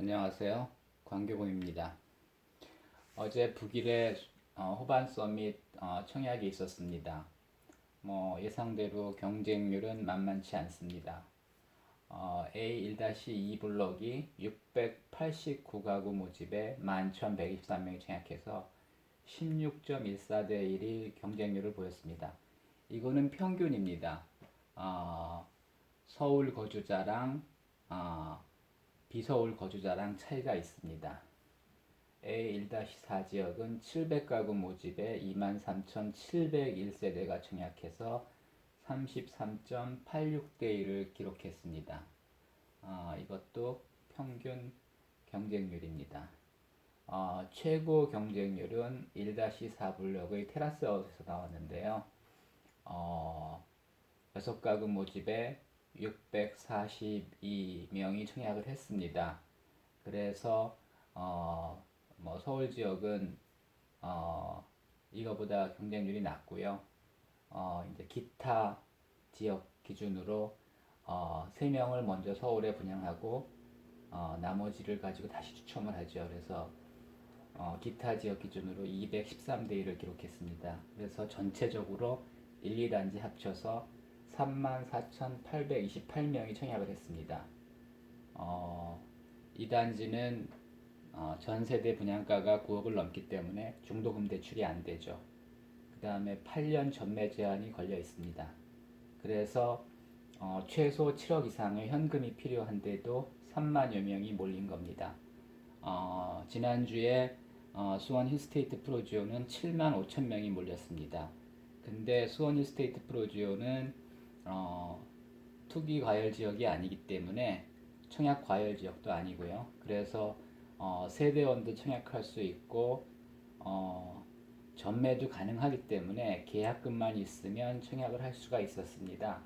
안녕하세요. 광교봉입니다. 어제 북일의 어, 호반 서밋 어, 청약이 있었습니다. 뭐 예상대로 경쟁률은 만만치 않습니다. 어, A1-2 블록이 689가구 모집에 11,123명이 청약해서 16.14대 1이 경쟁률을 보였습니다. 이거는 평균입니다. 어, 서울 거주자랑 어, 비서울 거주자랑 차이가 있습니다. A1-4 지역은 700가구 모집에 23,701세대가 청약해서 33.86대 1을 기록했습니다. 어, 이것도 평균 경쟁률입니다. 어, 최고 경쟁률은 1-4 블록의 테라스하우스에서 나왔는데요. 어, 6가구 모집에 642명이 청약을 했습니다. 그래서 어, 뭐 서울 지역은 어, 이거보다 경쟁률이 낮고요. 어, 이제 기타 지역 기준으로 어, 3명을 먼저 서울에 분양하고 어, 나머지를 가지고 다시 추첨을 하죠. 그래서 어, 기타 지역 기준으로 213대 1을 기록했습니다. 그래서 전체적으로 1, 2단지 합쳐서 34,828명이 청약을 했습니다. 어, 이 단지는 어, 전 세대 분양가가 9억을 넘기 때문에 중도금 대출이 안 되죠. 그 다음에 8년 전매 제한이 걸려 있습니다. 그래서 어, 최소 7억 이상의 현금이 필요한데도 3만여 명이 몰린 겁니다. 어, 지난주에 어, 수원 힐스테이트 프로지오는 7만 5천 명이 몰렸습니다. 근데 수원 힐스테이트 프로지오는 어, 투기 과열 지역이 아니기 때문에 청약 과열 지역도 아니고요. 그래서 어, 세대원도 청약할 수 있고 어, 전매도 가능하기 때문에 계약금만 있으면 청약을 할 수가 있었습니다.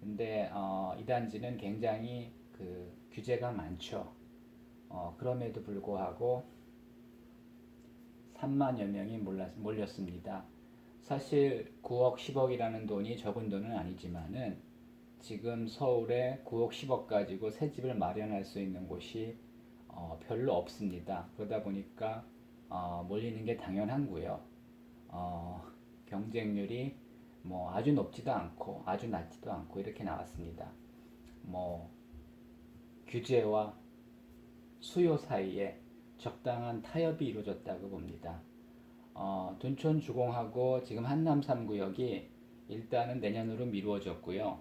근데 어, 이 단지는 굉장히 그 규제가 많죠. 어, 그럼에도 불구하고 3만여 명이 몰랐, 몰렸습니다. 사실 9억 10억이라는 돈이 적은 돈은 아니지만은 지금 서울에 9억 10억 가지고 새 집을 마련할 수 있는 곳이 어, 별로 없습니다. 그러다 보니까 어, 몰리는 게 당연한고요. 어, 경쟁률이 뭐 아주 높지도 않고 아주 낮지도 않고 이렇게 나왔습니다. 뭐 규제와 수요 사이에 적당한 타협이 이루어졌다고 봅니다. 어, 둔촌 주공하고 지금 한남 3구역이 일단은 내년으로 미루어졌고요.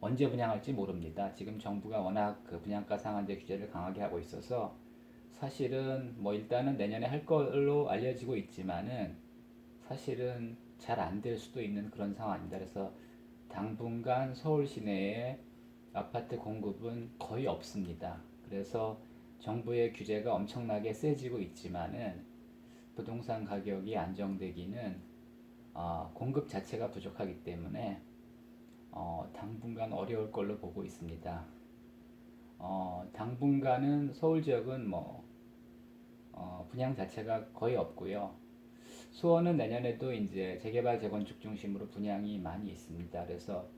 언제 분양할지 모릅니다. 지금 정부가 워낙 그 분양가 상한제 규제를 강하게 하고 있어서 사실은 뭐 일단은 내년에 할 걸로 알려지고 있지만은 사실은 잘 안 될 수도 있는 그런 상황입니다. 그래서 당분간 서울 시내에 아파트 공급은 거의 없습니다. 그래서 정부의 규제가 엄청나게 세지고 있지만은 부동산 가격이 안정되기는 어, 공급 자체가 부족하기 때문에 어, 당분간 어려울 걸로 보고 있습니다. 어, 당분간은 서울 지역은 뭐 어, 분양 자체가 거의 없고요. 수원은 내년에도 이제 재개발 재건축 중심으로 분양이 많이 있습니다. 그래서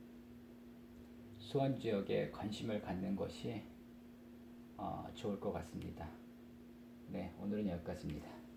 수원 지역에 관심을 갖는 것이 어, 좋을 것 같습니다. 네, 오늘은 여기까지입니다.